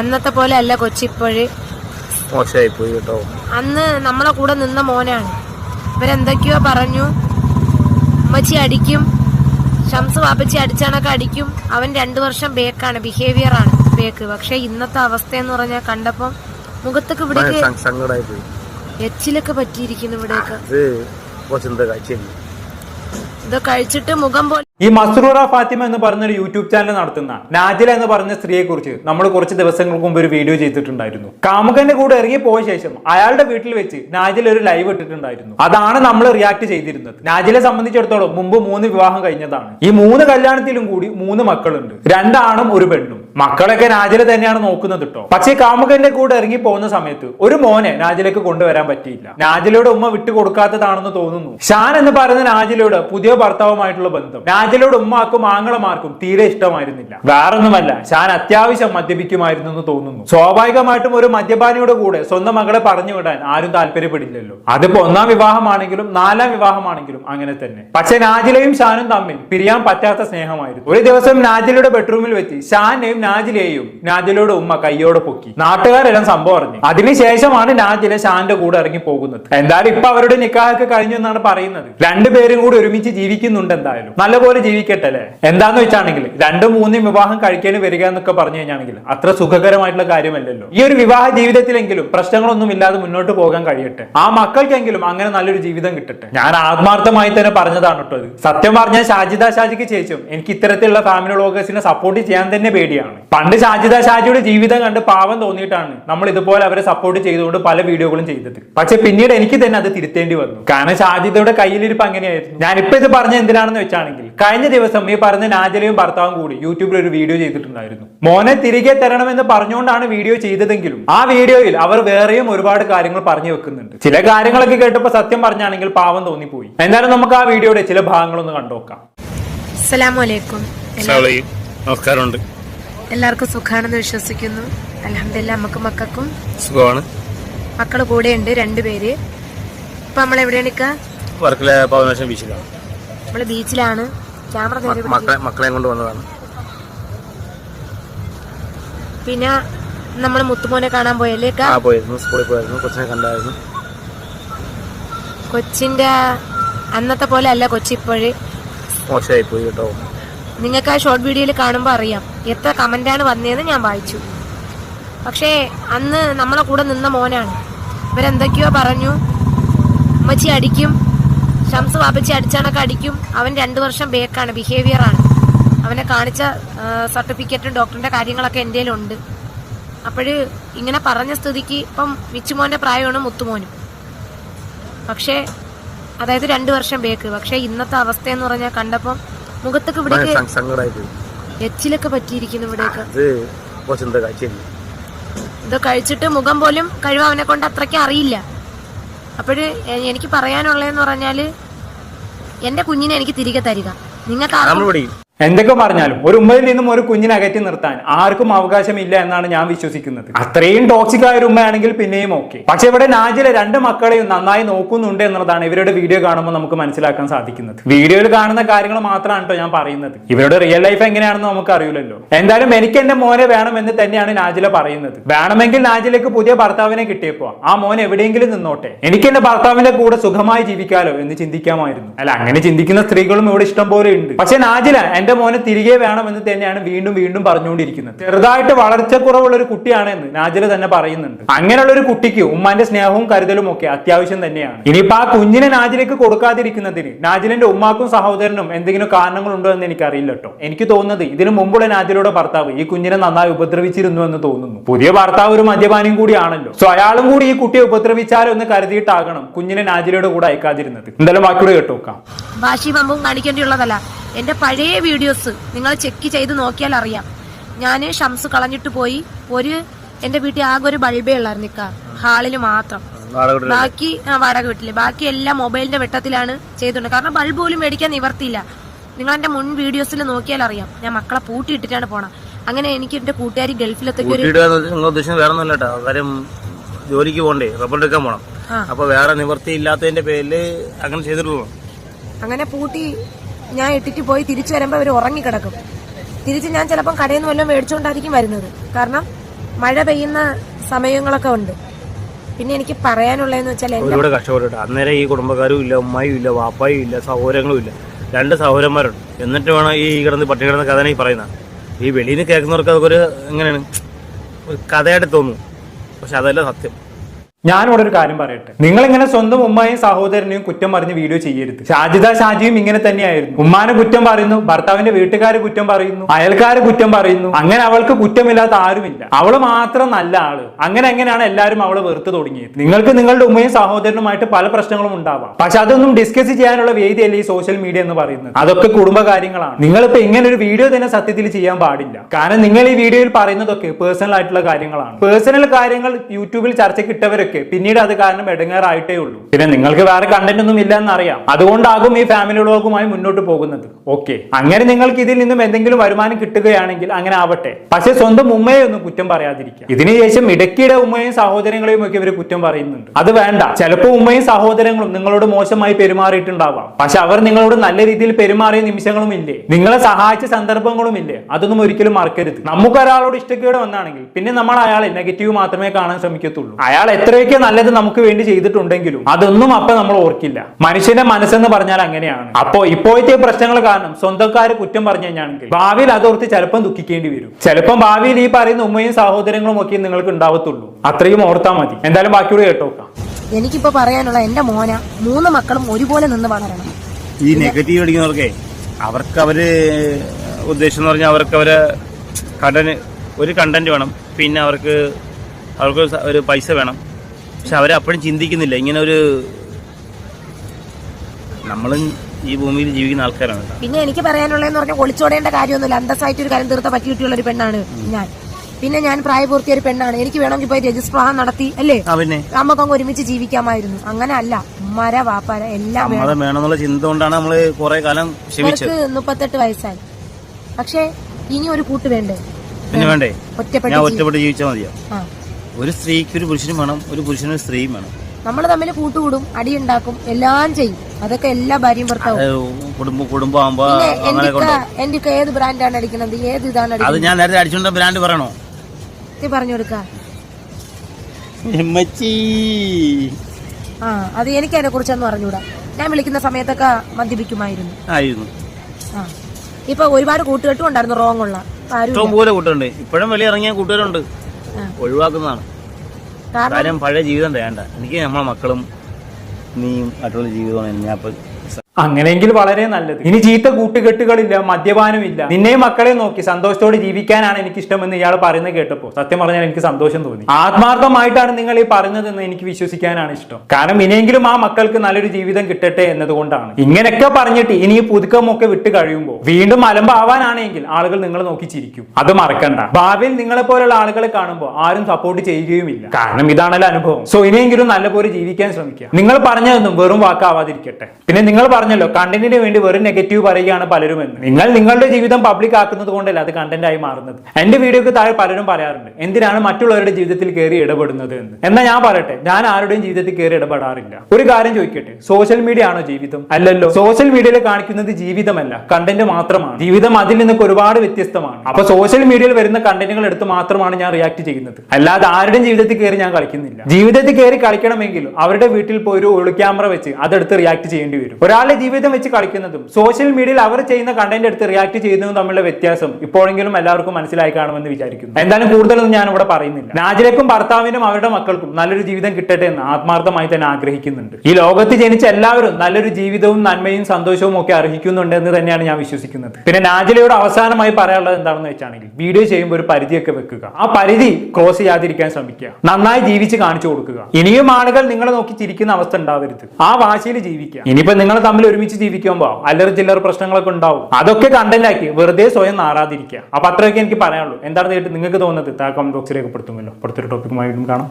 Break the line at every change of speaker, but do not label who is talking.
അന്നത്തെ പോലെ അല്ല കൊച്ചി മോശമായി അന്ന് നമ്മളെ കൂടെ നിന്ന മോനാണ് ഇവരെന്തൊക്കെയോ പറഞ്ഞു ഉമ്മച്ചി അടിക്കും ഷംസ് വാപ്പച്ചി അടിച്ചാണൊക്കെ അടിക്കും അവൻ രണ്ടു വർഷം ബേക്കാണ് ബിഹേവിയർ ആണ് ബേക്ക് പക്ഷെ ഇന്നത്തെ അവസ്ഥ എന്ന് പറഞ്ഞാൽ കണ്ടപ്പോ മുഖത്തൊക്കെ ഇവിടെ എച്ചിലൊക്കെ പറ്റിയിരിക്കുന്നു ഇവിടെയൊക്കെ ഇത് കഴിച്ചിട്ട് മുഖം പോലെ
ഈ മസ്റൂറ ഫാത്തിമ എന്ന് പറയുന്ന ഒരു യൂട്യൂബ് ചാനൽ നടത്തുന്ന നാജില എന്ന് പറഞ്ഞ കുറിച്ച് നമ്മൾ കുറച്ച് ദിവസങ്ങൾക്ക് മുമ്പ് ഒരു വീഡിയോ ചെയ്തിട്ടുണ്ടായിരുന്നു കാമുകന്റെ കൂടെ ഇറങ്ങി പോയ ശേഷം അയാളുടെ വീട്ടിൽ വെച്ച് നാജില ഒരു ലൈവ് ഇട്ടിട്ടുണ്ടായിരുന്നു അതാണ് നമ്മൾ റിയാക്ട് ചെയ്തിരുന്നത് നാജിലെ സംബന്ധിച്ചിടത്തോളം മുമ്പ് മൂന്ന് വിവാഹം കഴിഞ്ഞതാണ് ഈ മൂന്ന് കല്യാണത്തിലും കൂടി മൂന്ന് മക്കളുണ്ട് രണ്ടാണും ഒരു പെണ്ണും മക്കളൊക്കെ നാജില തന്നെയാണ് നോക്കുന്നത് കേട്ടോ പക്ഷേ കാമുകന്റെ കൂടെ ഇറങ്ങി പോകുന്ന സമയത്ത് ഒരു മോനെ നാജിലേക്ക് കൊണ്ടുവരാൻ പറ്റിയില്ല നാജിലയുടെ ഉമ്മ വിട്ടു കൊടുക്കാത്തതാണെന്ന് തോന്നുന്നു ഷാൻ എന്ന് പറയുന്ന നാജിലയുടെ പുതിയ ഭർത്താവുമായിട്ടുള്ള ബന്ധം നാജിലയുടെ ഉമ്മാക്കും ആങ്ങളമാർക്കും തീരെ ഇഷ്ടമായിരുന്നില്ല വേറൊന്നുമല്ല ഷാൻ അത്യാവശ്യം മദ്യപിക്കുമായിരുന്നു എന്ന് തോന്നുന്നു സ്വാഭാവികമായിട്ടും ഒരു മദ്യപാനിയുടെ കൂടെ സ്വന്തം മകളെ പറഞ്ഞു വിടാൻ ആരും താല്പര്യപ്പെടില്ലല്ലോ അതിപ്പോ ഒന്നാം വിവാഹമാണെങ്കിലും നാലാം വിവാഹമാണെങ്കിലും അങ്ങനെ തന്നെ പക്ഷെ നാജിലയും ഷാനും തമ്മിൽ പിരിയാൻ പറ്റാത്ത സ്നേഹമായിരുന്നു ഒരു ദിവസം നാജിലയുടെ ബെഡ്റൂമിൽ വെച്ച് ഷാനെയും നാജിലേയും നാജിലയുടെ ഉമ്മ കയ്യോടെ പൊക്കി നാട്ടുകാരെല്ലാം സംഭവം അറിഞ്ഞു അതിനുശേഷമാണ് നാജില ഷാന്റെ കൂടെ ഇറങ്ങി പോകുന്നത് എന്തായാലും ഇപ്പൊ അവരുടെ നിക്കാഹൊക്കെ കഴിഞ്ഞു എന്നാണ് പറയുന്നത് രണ്ടുപേരും കൂടി ഒരുമിച്ച് ജീവിക്കുന്നുണ്ട് എന്തായാലും നല്ലപോലെ ജീവിക്കട്ടെ അല്ലേ എന്താന്ന് വെച്ചാണെങ്കിൽ രണ്ടും മൂന്നും വിവാഹം കഴിക്കാൻ വരിക എന്നൊക്കെ പറഞ്ഞു കഴിഞ്ഞാണെങ്കിൽ അത്ര സുഖകരമായിട്ടുള്ള കാര്യമല്ലല്ലോ ഈ ഒരു വിവാഹ ജീവിതത്തിലെങ്കിലും പ്രശ്നങ്ങളൊന്നും ഇല്ലാതെ മുന്നോട്ട് പോകാൻ കഴിയട്ടെ ആ മക്കൾക്കെങ്കിലും അങ്ങനെ നല്ലൊരു ജീവിതം കിട്ടട്ടെ ഞാൻ ആത്മാർത്ഥമായി തന്നെ പറഞ്ഞതാണ് കേട്ടോ സത്യം പറഞ്ഞാൽ ഷാജിദ ഷാജിക്ക് ശേഷം എനിക്ക് ഇത്തരത്തിലുള്ള ഫാമിലി വ്ളോഗേഴ്സിനെ സപ്പോർട്ട് ചെയ്യാൻ തന്നെ പേടിയാണ് ചെയ്യുകയാണ് പണ്ട് ഷാജിദ ഷാജിയുടെ ജീവിതം കണ്ട് പാവം തോന്നിയിട്ടാണ് നമ്മൾ ഇതുപോലെ അവരെ സപ്പോർട്ട് ചെയ്തുകൊണ്ട് പല വീഡിയോകളും ചെയ്തത് പക്ഷെ പിന്നീട് എനിക്ക് തന്നെ അത് തിരുത്തേണ്ടി വന്നു കാരണം ഷാജിദയുടെ കയ്യിലിരിപ്പ് അങ്ങനെയായിരുന്നു ഞാനിപ്പോ ഇത് പറഞ്ഞ എന്തിനാണെന്ന് വെച്ചാണെങ്കിൽ കഴിഞ്ഞ ദിവസം ഈ പറഞ്ഞ നാജലയും ഭർത്താവും കൂടി യൂട്യൂബിൽ ഒരു വീഡിയോ ചെയ്തിട്ടുണ്ടായിരുന്നു മോനെ തിരികെ തരണമെന്ന് പറഞ്ഞുകൊണ്ടാണ് വീഡിയോ ചെയ്തതെങ്കിലും ആ വീഡിയോയിൽ അവർ വേറെയും ഒരുപാട് കാര്യങ്ങൾ പറഞ്ഞു വെക്കുന്നുണ്ട് ചില കാര്യങ്ങളൊക്കെ കേട്ടപ്പോൾ സത്യം പറഞ്ഞാണെങ്കിൽ പാവം തോന്നിപ്പോയി എന്തായാലും നമുക്ക് ആ വീഡിയോയുടെ ചില ഭാഗങ്ങളൊന്ന് കണ്ടോക്കാം
അസ്സലാമലൈക്കും നമസ്കാരമുണ്ട് എല്ലാവർക്കും സുഖാണെന്ന് വിശ്വസിക്കുന്നു അലഹമില്ല നമുക്ക് മക്കൾക്കും സുഖമാണ് മക്കള് കൂടെ ഉണ്ട് രണ്ടുപേര് ഇപ്പൊ നമ്മൾ എവിടെയാണ് നിക്ക ബീച്ചിലാണ് നമ്മള് ബീച്ചിലാണ് ക്യാമറ
മക്കളെ കൊണ്ട് വന്നതാണ്
പിന്നെ നമ്മൾ മുത്തുമോനെ കാണാൻ പോയല്ലേ
പോയിരുന്നു സ്കൂളിൽ പോയിരുന്നു കൊച്ചിനെ കണ്ടായിരുന്നു
കൊച്ചിന്റെ അന്നത്തെ പോലെ അല്ല കൊച്ചി ഇപ്പോഴേ
മോശമായി പോയി കേട്ടോ
നിങ്ങൾക്ക് ആ ഷോർട്ട് വീഡിയോയിൽ കാണുമ്പോൾ അറിയാം എത്ര കമൻ്റാണ് വന്നതെന്ന് ഞാൻ വായിച്ചു പക്ഷേ അന്ന് നമ്മളെ കൂടെ നിന്ന മോനാണ് ഇവരെന്തൊക്കെയോ പറഞ്ഞു ഉമ്മച്ചി അടിക്കും ഷംസ് വാപ്പച്ചി അടിച്ചാണൊക്കെ അടിക്കും അവൻ രണ്ടു വർഷം ബേക്കാണ് ബിഹേവിയറാണ് അവനെ കാണിച്ച സർട്ടിഫിക്കറ്റും ഡോക്ടറിൻ്റെ കാര്യങ്ങളൊക്കെ എൻ്റെ ഉണ്ട് അപ്പോൾ ഇങ്ങനെ പറഞ്ഞ സ്ഥിതിക്ക് ഇപ്പം മിച്ചുമോൻ്റെ പ്രായമാണ് മുത്തുമോനും പക്ഷേ അതായത് രണ്ട് വർഷം ബേക്ക് പക്ഷേ ഇന്നത്തെ അവസ്ഥയെന്ന് പറഞ്ഞാൽ കണ്ടപ്പം മുഖത്തൊക്കെ
ഇവിടേക്ക്
എച്ചിലൊക്കെ പറ്റിയിരിക്കുന്നു ഇവിടെയൊക്കെ ഇത് കഴിച്ചിട്ട് മുഖം പോലും കഴിവ് അവനെ കൊണ്ട് അത്രയ്ക്ക് അറിയില്ല അപ്പോഴ് എനിക്ക് പറയാനുള്ളതെന്ന് പറഞ്ഞാല് എന്റെ കുഞ്ഞിനെ എനിക്ക് തിരികെ തരിക നിങ്ങൾക്ക്
എന്തൊക്കെ പറഞ്ഞാലും ഒരു ഉമ്മയിൽ നിന്നും ഒരു കുഞ്ഞിനെ അകറ്റി നിർത്താൻ ആർക്കും അവകാശമില്ല എന്നാണ് ഞാൻ വിശ്വസിക്കുന്നത് അത്രയും ടോക്സിക് ആയ ഒരു ഉമ്മയാണെങ്കിൽ പിന്നെയും ഓക്കെ പക്ഷെ ഇവിടെ നാജിലെ രണ്ട് മക്കളെയും നന്നായി നോക്കുന്നുണ്ട് എന്നുള്ളതാണ് ഇവരുടെ വീഡിയോ കാണുമ്പോൾ നമുക്ക് മനസ്സിലാക്കാൻ സാധിക്കുന്നത് വീഡിയോയിൽ കാണുന്ന കാര്യങ്ങൾ മാത്രമാണ് കേട്ടോ ഞാൻ പറയുന്നത് ഇവരുടെ റിയൽ ലൈഫ് എങ്ങനെയാണെന്ന് നമുക്ക് അറിയില്ലല്ലോ എന്തായാലും എനിക്ക് എന്റെ മോനെ വേണമെന്ന് തന്നെയാണ് നാജില പറയുന്നത് വേണമെങ്കിൽ നാജിലേക്ക് പുതിയ ഭർത്താവിനെ കിട്ടിയപ്പോ ആ മോൻ എവിടെയെങ്കിലും നിന്നോട്ടെ എനിക്ക് എന്റെ ഭർത്താവിന്റെ കൂടെ സുഖമായി ജീവിക്കാലോ എന്ന് ചിന്തിക്കാമായിരുന്നു അല്ല അങ്ങനെ ചിന്തിക്കുന്ന സ്ത്രീകളും ഇവിടെ ഇഷ്ടം പോലെ ഉണ്ട് പക്ഷെ നാജില എന്റെ മോനെ തിരികെ വേണമെന്ന് തന്നെയാണ് വീണ്ടും വീണ്ടും പറഞ്ഞുകൊണ്ടിരിക്കുന്നത് ചെറുതായിട്ട് വളർച്ചക്കുറവുള്ള ഒരു കുട്ടിയാണെന്ന് നാജല് നാജിൽ തന്നെ പറയുന്നുണ്ട് അങ്ങനെയുള്ള ഒരു കുട്ടിക്ക് ഉമ്മാന്റെ സ്നേഹവും കരുതലും ഒക്കെ അത്യാവശ്യം തന്നെയാണ് ഇനിയിപ്പോ ആ കുഞ്ഞിനെ നാജിലേക്ക് കൊടുക്കാതിരിക്കുന്നതിന് നാജിലിന്റെ ഉമ്മാക്കും സഹോദരനും എന്തെങ്കിലും കാരണങ്ങളുണ്ടോ എന്ന് എനിക്കറിയില്ല കേട്ടോ എനിക്ക് തോന്നുന്നത് ഇതിനു മുമ്പുള്ള നാജിലയുടെ ഭർത്താവ് ഈ കുഞ്ഞിനെ നന്നായി ഉപദ്രവിച്ചിരുന്നു എന്ന് തോന്നുന്നു പുതിയ ഭർത്താവ് ഒരു മദ്യപാനിയും കൂടിയാണല്ലോ സോ അയാളും കൂടി ഈ കുട്ടിയെ ഉപദ്രവിച്ചാലോ എന്ന് കരുതിയിട്ടാകണം കുഞ്ഞിനെ നാജിലയുടെ കൂടെ അയക്കാതിരുന്നത് എന്തായാലും ബാക്കിയോട് കേട്ടോക്കാം
വാശി പമ്പും കാണിക്കേണ്ടിയുള്ളതല്ല എൻ്റെ പഴയ വീഡിയോസ് നിങ്ങൾ ചെക്ക് ചെയ്ത് നോക്കിയാൽ അറിയാം ഞാൻ ഷംസ് കളഞ്ഞിട്ട് പോയി ഒരു എൻ്റെ വീട്ടിൽ ആകെ ഒരു ബൾബേ ഉള്ളായിരുന്നു ഇക്ക ഹാളിൽ മാത്രം ബാക്കി വാടക വീട്ടില് ബാക്കി എല്ലാം മൊബൈലിന്റെ വെട്ടത്തിലാണ് ചെയ്തിട്ടുണ്ട് കാരണം ബൾബ് പോലും മേടിക്കാൻ നിവർത്തിയില്ല നിങ്ങൾ എന്റെ മുൻ വീഡിയോസിൽ നോക്കിയാൽ അറിയാം ഞാൻ മക്കളെ പൂട്ടിയിട്ടിട്ടാണ് പോണ അങ്ങനെ എനിക്ക് എന്റെ കൂട്ടുകാരി ഗൾഫിലത്തെ
പോണം അപ്പൊ വേറെ നിവർത്തി ഇല്ലാത്തതിന്റെ പേരിൽ അങ്ങനെ ചെയ്തിട്ടുള്ളൂ
അങ്ങനെ പൂട്ടി ഞാൻ ഇട്ടിട്ട് പോയി തിരിച്ചു വരുമ്പോൾ ഇവർ ഉറങ്ങിക്കിടക്കും തിരിച്ച് ഞാൻ ചിലപ്പം കടയിൽ നിന്ന് വല്ലതും മേടിച്ചുകൊണ്ടായിരിക്കും വരുന്നത് കാരണം മഴ പെയ്യുന്ന സമയങ്ങളൊക്കെ ഉണ്ട് പിന്നെ എനിക്ക് പറയാനുള്ളതെന്ന് വെച്ചാൽ
ഒരുപാട് കഷ്ടപ്പെട്ടിട്ട് അന്നേരം ഈ കുടുംബക്കാരും ഇല്ല ഉമ്മയും ഇല്ല വാപ്പായും ഇല്ല സഹോദരങ്ങളും ഇല്ല രണ്ട് സഹോദരന്മാരുണ്ട് എന്നിട്ട് വേണം ഈ കിടന്ന് പട്ടി കിടന്ന കഥ ഈ പറയുന്നത് ഈ വെളിയിൽ നിന്ന് കേൾക്കുന്നവർക്ക് ഒരു എങ്ങനെയാണ് ഒരു കഥയായിട്ട് തോന്നും പക്ഷെ അതല്ല സത്യം
ഞാനിവിടെ ഒരു കാര്യം പറയട്ടെ നിങ്ങൾ ഇങ്ങനെ സ്വന്തം ഉമ്മയും സഹോദരനെയും കുറ്റം പറഞ്ഞ് വീഡിയോ ചെയ്യരുത് ഷാജിദ ഷാജിയും ഇങ്ങനെ തന്നെയായിരുന്നു ഉമ്മാനെ കുറ്റം പറയുന്നു ഭർത്താവിന്റെ വീട്ടുകാർ കുറ്റം പറയുന്നു അയൽക്കാർ കുറ്റം പറയുന്നു അങ്ങനെ അവൾക്ക് കുറ്റമില്ലാത്ത ആരുമില്ല അവള് മാത്രം നല്ല ആള് അങ്ങനെ എങ്ങനെയാണ് എല്ലാവരും അവളെ വെറുത്ത് തുടങ്ങിയത് നിങ്ങൾക്ക് നിങ്ങളുടെ ഉമ്മയും സഹോദരനുമായിട്ട് പല പ്രശ്നങ്ങളും ഉണ്ടാവാം പക്ഷെ അതൊന്നും ഡിസ്കസ് ചെയ്യാനുള്ള വേദിയല്ല ഈ സോഷ്യൽ മീഡിയ എന്ന് പറയുന്നത് അതൊക്കെ കുടുംബ കാര്യങ്ങളാണ് നിങ്ങളിപ്പോ ഇങ്ങനെ ഒരു വീഡിയോ തന്നെ സത്യത്തിൽ ചെയ്യാൻ പാടില്ല കാരണം നിങ്ങൾ ഈ വീഡിയോയിൽ പറയുന്നതൊക്കെ പേഴ്സണൽ ആയിട്ടുള്ള കാര്യങ്ങളാണ് പേഴ്സണൽ കാര്യങ്ങൾ യൂട്യൂബിൽ ചർച്ചയ്ക്ക് ഇട്ടവരൊക്കെ ഇടയ്ക്ക് പിന്നീട് അത് കാരണം എടങ്ങേറായിട്ടേ ഉള്ളൂ പിന്നെ നിങ്ങൾക്ക് വേറെ കണ്ടന്റ് ഒന്നും ഇല്ല അറിയാം അതുകൊണ്ടാകും ഈ ഫാമിലി വ്ളോഗുമായി മുന്നോട്ട് പോകുന്നത് ഓക്കെ അങ്ങനെ നിങ്ങൾക്ക് ഇതിൽ നിന്നും എന്തെങ്കിലും വരുമാനം കിട്ടുകയാണെങ്കിൽ അങ്ങനെ ആവട്ടെ പക്ഷെ സ്വന്തം ഉമ്മയെ ഒന്നും കുറ്റം പറയാതിരിക്കുക ഇതിനുശേഷം ഇടയ്ക്കിടെ ഉമ്മയും സഹോദരങ്ങളെയും ഒക്കെ ഇവർ കുറ്റം പറയുന്നുണ്ട് അത് വേണ്ട ചിലപ്പോൾ ഉമ്മയും സഹോദരങ്ങളും നിങ്ങളോട് മോശമായി പെരുമാറിയിട്ടുണ്ടാവാം പക്ഷെ അവർ നിങ്ങളോട് നല്ല രീതിയിൽ പെരുമാറിയ നിമിഷങ്ങളും ഇല്ലേ നിങ്ങളെ സഹായിച്ച സന്ദർഭങ്ങളും ഇല്ലേ അതൊന്നും ഒരിക്കലും മറക്കരുത് നമുക്ക് ഒരാളോട് ഇഷ്ടക്കേട് വന്നാണെങ്കിൽ പിന്നെ നമ്മൾ അയാളെ നെഗറ്റീവ് മാത്രമേ കാണാൻ ശ്രമിക്കത്തുള്ളൂ അയാൾ എത്ര എന്തൊക്കെ നല്ലത് നമുക്ക് വേണ്ടി ചെയ്തിട്ടുണ്ടെങ്കിലും അതൊന്നും അപ്പൊ നമ്മൾ ഓർക്കില്ല മനുഷ്യന്റെ മനസ്സെന്ന് പറഞ്ഞാൽ അങ്ങനെയാണ് അപ്പോ ഇപ്പോഴത്തെ പ്രശ്നങ്ങൾ കാരണം സ്വന്തക്കാര് കുറ്റം പറഞ്ഞു കഴിഞ്ഞാണെങ്കിൽ ഭാവിയിൽ അതോർത്ത് ചിലപ്പം ദുഃഖിക്കേണ്ടി വരും ചിലപ്പം ഭാവിയിൽ ഈ പറയുന്ന ഉമ്മയും സഹോദരങ്ങളും ഒക്കെ നിങ്ങൾക്ക് ഉണ്ടാവത്തുള്ളൂ അത്രയും ഓർത്താ മതി എന്തായാലും ബാക്കിയോട് കേട്ടോക്കാം
എനിക്കിപ്പോ പറയാനുള്ള എന്റെ മോന മൂന്ന് മക്കളും ഒരുപോലെ നിന്ന് വളരണം
ഈ നെഗറ്റീവ് അടിക്കുന്നവർക്ക് അവർക്ക് അവര് ഉദ്ദേശം എന്ന് പറഞ്ഞാൽ അവർക്ക് അവരെ കണ്ടന്റ് ഒരു കണ്ടന്റ് വേണം പിന്നെ അവർക്ക് അവർക്ക് ഒരു പൈസ വേണം പക്ഷെ അവരപ്പോഴും ചിന്തിക്കുന്നില്ല ഇങ്ങനെ ഒരു നമ്മളും ഈ ഭൂമിയിൽ ജീവിക്കുന്ന ആൾക്കാരാണ്
പിന്നെ എനിക്ക് പറയാനുള്ളതെന്ന് പറഞ്ഞാൽ ഒളിച്ചോടേണ്ട കാര്യമൊന്നുമില്ല അന്തസ്സായിട്ട് ഒരു കാര്യം തീർത്ത പറ്റിയിട്ടുള്ള ഒരു പെണ്ണാണ് ഞാൻ പിന്നെ ഞാൻ പ്രായപൂർത്തിയ ഒരു പെണ്ണാണ് എനിക്ക് വേണമെങ്കിൽ പോയി രജിസ്റ്റർ നടത്തി അല്ലേ നമുക്ക് അങ്ങ് ഒരുമിച്ച് ജീവിക്കാമായിരുന്നു അങ്ങനെ അല്ല മര വാപ്പര എല്ലാം
വേണമെന്നുള്ള ചിന്ത കൊണ്ടാണ് നമ്മള് കുറെ കാലം
മുപ്പത്തെട്ട് വയസ്സായി പക്ഷേ ഇനി ഒരു കൂട്ട് വേണ്ടേ
പിന്നെ വേണ്ടേ ഒറ്റപ്പെട്ട് ഒറ്റപ്പെട്ട് ജീവിച്ചാൽ മതിയോ ഒരു സ്ത്രീക്ക് ഒരു പുരുഷനും വേണം ഒരു പുരുഷനും ഒരു സ്ത്രീയും വേണം
നമ്മൾ തമ്മിൽ കൂട്ടുകൂടും ഉണ്ടാക്കും എല്ലാം ചെയ്യും അതൊക്കെ എല്ലാ ഭാര്യയും
ഭർത്താവും കുടുംബം കുടുംബമാകുമ്പോ
എന്റെ ഏത് ബ്രാൻഡാണ് അടിക്കുന്നത് ഏത് ഇതാണ്
അത് ഞാൻ നേരത്തെ അടിച്ചോണ്ട ബ്രാൻഡ് പറയണോ
പറഞ്ഞു കൊടുക്ക ആ അത് എനിക്ക് അതിനെ കുറിച്ചൊന്നും അറിഞ്ഞൂടാ ഞാൻ വിളിക്കുന്ന സമയത്തൊക്കെ മദ്യപിക്കുമായിരുന്നു ആയിരുന്നു ആ ഇപ്പൊ ഒരുപാട് കൂട്ടുകെട്ടും ഉണ്ടായിരുന്നു റോങ് ഉള്ള ഇഷ്ടം
പോലെ കൂട്ടുണ്ട് ഇപ്പോഴും വെളിയിറങ്ങിയ കൂട്ടുകാരുണ്ട് ഒഴിവാക്കുന്നതാണ് കാരണം പഴയ ജീവിതം വേണ്ട എനിക്ക് നമ്മളെ മക്കളും നീയും മറ്റുള്ള ജീവിതമാണ് ഞാൻ
അങ്ങനെയെങ്കിൽ വളരെ നല്ലത് ഇനി ചീത്ത കൂട്ടുകെട്ടുകളില്ല മദ്യപാനമില്ല നിന്നെയും മക്കളെ നോക്കി സന്തോഷത്തോടെ ജീവിക്കാനാണ് എനിക്ക് ഇഷ്ടമെന്ന് ഇയാൾ പറയുന്നത് കേട്ടപ്പോൾ സത്യം പറഞ്ഞാൽ എനിക്ക് സന്തോഷം തോന്നി ആത്മാർത്ഥമായിട്ടാണ് നിങ്ങൾ ഈ പറഞ്ഞതെന്ന് എനിക്ക് വിശ്വസിക്കാനാണ് ഇഷ്ടം കാരണം ഇനിയെങ്കിലും ആ മക്കൾക്ക് നല്ലൊരു ജീവിതം കിട്ടട്ടെ എന്നതുകൊണ്ടാണ് ഇങ്ങനെയൊക്കെ പറഞ്ഞിട്ട് ഇനി ഈ പുതുക്കമൊക്കെ വിട്ട് കഴിയുമ്പോൾ വീണ്ടും അലമ്പാവാനാണെങ്കിൽ ആളുകൾ നിങ്ങളെ നോക്കി ചിരിക്കും അത് മറക്കണ്ട ഭാവിയിൽ നിങ്ങളെ പോലുള്ള ആളുകളെ കാണുമ്പോൾ ആരും സപ്പോർട്ട് ചെയ്യുകയുമില്ല കാരണം ഇതാണല്ലോ അനുഭവം സോ ഇനിയെങ്കിലും നല്ലപോലെ ജീവിക്കാൻ ശ്രമിക്കുക നിങ്ങൾ പറഞ്ഞതൊന്നും വെറും വാക്കാവാതിരിക്കട്ടെ പിന്നെ നിങ്ങൾ പറഞ്ഞല്ലോ കണ്ടന്റിന് വേണ്ടി വെറും നെഗറ്റീവ് പറയുകയാണ് പലരും എന്ന് നിങ്ങൾ നിങ്ങളുടെ ജീവിതം പബ്ലിക് ആക്കുന്നത് കൊണ്ടല്ല അത് കണ്ടന്റ് ആയി മാറുന്നത് എന്റെ വീഡിയോക്ക് താഴെ പലരും പറയാറുണ്ട് എന്തിനാണ് മറ്റുള്ളവരുടെ ജീവിതത്തിൽ കയറി ഇടപെടുന്നത് എന്ന് എന്നാ ഞാൻ പറയട്ടെ ഞാൻ ആരുടെയും ജീവിതത്തിൽ കയറി ഇടപെടാറില്ല ഒരു കാര്യം ചോദിക്കട്ടെ സോഷ്യൽ മീഡിയ ആണോ ജീവിതം അല്ലല്ലോ സോഷ്യൽ മീഡിയയിൽ കാണിക്കുന്നത് ജീവിതമല്ല കണ്ടന്റ് മാത്രമാണ് ജീവിതം അതിൽ നിന്നൊക്കെ ഒരുപാട് വ്യത്യസ്തമാണ് അപ്പൊ സോഷ്യൽ മീഡിയയിൽ വരുന്ന കണ്ടന്റുകൾ എടുത്ത് മാത്രമാണ് ഞാൻ റിയാക്ട് ചെയ്യുന്നത് അല്ലാതെ ആരുടെയും ജീവിതത്തിൽ കയറി ഞാൻ കളിക്കുന്നില്ല ജീവിതത്തിൽ കയറി കളിക്കണമെങ്കിൽ അവരുടെ വീട്ടിൽ പോയി ഒരു ഒളി ക്യാമറ വെച്ച് അതെടുത്ത് റിയാക്ട് ചെയ്യേണ്ടി വരും ഒരാളെ നമ്മുടെ ജീവിതം വെച്ച് കളിക്കുന്നതും സോഷ്യൽ മീഡിയയിൽ അവർ ചെയ്യുന്ന കണ്ടന്റ് എടുത്ത് റിയാക്ട് ചെയ്യുന്നതും തമ്മിലുള്ള വ്യത്യാസം ഇപ്പോഴെങ്കിലും എല്ലാവർക്കും മനസ്സിലായി കാണുമെന്ന് വിചാരിക്കുന്നു എന്തായാലും കൂടുതലൊന്നും ഞാൻ ഇവിടെ പറയുന്നില്ല രാജിലേക്കും ഭർത്താവിനും അവരുടെ മക്കൾക്കും നല്ലൊരു ജീവിതം കിട്ടട്ടെ എന്ന് ആത്മാർത്ഥമായി തന്നെ ആഗ്രഹിക്കുന്നുണ്ട് ഈ ലോകത്ത് ജനിച്ച എല്ലാവരും നല്ലൊരു ജീവിതവും നന്മയും സന്തോഷവും ഒക്കെ അർഹിക്കുന്നുണ്ട് എന്ന് തന്നെയാണ് ഞാൻ വിശ്വസിക്കുന്നത് പിന്നെ നാജിലയോട് അവസാനമായി പറയാനുള്ളത് എന്താണെന്ന് വെച്ചാണെങ്കിൽ വീഡിയോ ചെയ്യുമ്പോൾ ഒരു പരിധിയൊക്കെ വെക്കുക ആ പരിധി ക്രോസ് ചെയ്യാതിരിക്കാൻ ശ്രമിക്കുക നന്നായി ജീവിച്ച് കാണിച്ചു കൊടുക്കുക ഇനിയും ആളുകൾ നിങ്ങളെ നോക്കി ചിരിക്കുന്ന അവസ്ഥ ഉണ്ടാവരുത് ആ വാശിയിൽ ജീവിക്കുക ഇനിയിപ്പോ നിങ്ങൾ തമ്മിൽ ഒരുമിച്ച് ജീവിക്കുമ്പോ അല്ലറ ചില്ലറ പ്രശ്നങ്ങളൊക്കെ ഉണ്ടാവും അതൊക്കെ കണ്ടന്റ് ആക്കി വെറുതെ സ്വയം നാറാതിരിക്കുക അപ്പൊ അത്രയൊക്കെ എനിക്ക് പറയാനുള്ളൂ എന്താണ് കേട്ട് നിങ്ങൾക്ക് തോന്നുന്നത് താ കമന്റ് ബോക്സിലേക്ക് പെടുത്തുമല്ലോ പുറത്തൊരു ടോപ്പിക്കുമായിട്ടും കാണാം